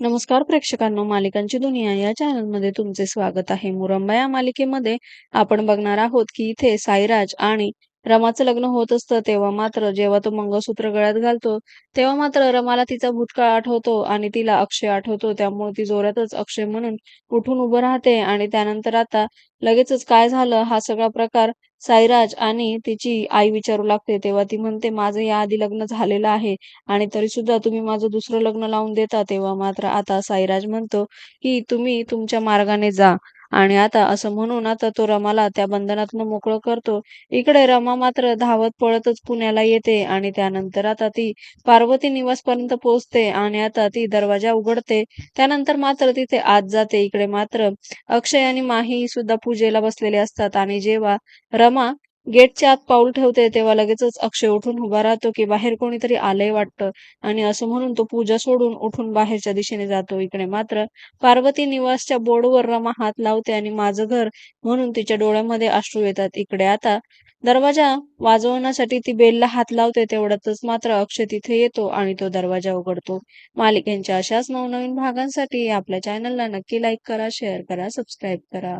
नमस्कार प्रेक्षकांनो मालिकांची दुनिया या चॅनलमध्ये तुमचे स्वागत आहे. मुरंबा या मालिकेमध्ये आपण बघणार आहोत की इथे साईराज आणि रमाचं लग्न होत असतं तेव्हा मात्र जेव्हा तो मंगळसूत्र गळ्यात घालतो तेव्हा मात्र रमाला तिचा भूतकाळ आठवतो आणि तिला अक्षय आठवतो. त्यामुळे ती जोरातच अक्षय म्हणून उठून उभं राहते आणि त्यानंतर आता लगेचच काय झालं हा सगळा प्रकार साईराज आणि तिची आई विचारू लागते. तेव्हा ती म्हणते माझं या आधी लग्न झालेलं आहे आणि तरी सुद्धा तुम्ही माझं दुसरं लग्न लावून देता. तेव्हा मात्र आता साईराज म्हणतो की तुम्ही तुमच्या मार्गाने जा. आणि आता असं म्हणून आता तो रमाला त्या बंधनातून मोकळं करतो. इकडे रमा मात्र धावत पळतच पुण्याला येते आणि त्यानंतर आता ती पार्वती निवासपर्यंत पोहोचते आणि आता ती दरवाजा उघडते. त्यानंतर मात्र तिथे आत जाते. इकडे मात्र अक्षय आणि माही सुद्धा पूजेला बसलेले असतात आणि जेव्हा रमा गेटच्या आत पाऊल ठेवते तेव्हा लगेचच अक्षय उठून उभा राहतो की बाहेर कोणीतरी आलंय वाटतं. आणि असं म्हणून तो पूजा सोडून उठून बाहेरच्या दिशेने जातो. इकडे मात्र पार्वती निवासच्या बोर्डवर रमा हात लावते आणि माझं घर म्हणून तिच्या डोळ्यामध्ये अश्रू येतात. इकडे आता दरवाजा वाजवण्यासाठी ती बेलला हात लावते. तेवढ्यातच मात्र अक्षय तिथे येतो आणि तो दरवाजा उघडतो. मालिकेंच्या अशाच नवनवीन भागांसाठी आपल्या चॅनलला नक्की लाईक करा शेअर करा सबस्क्राईब करा.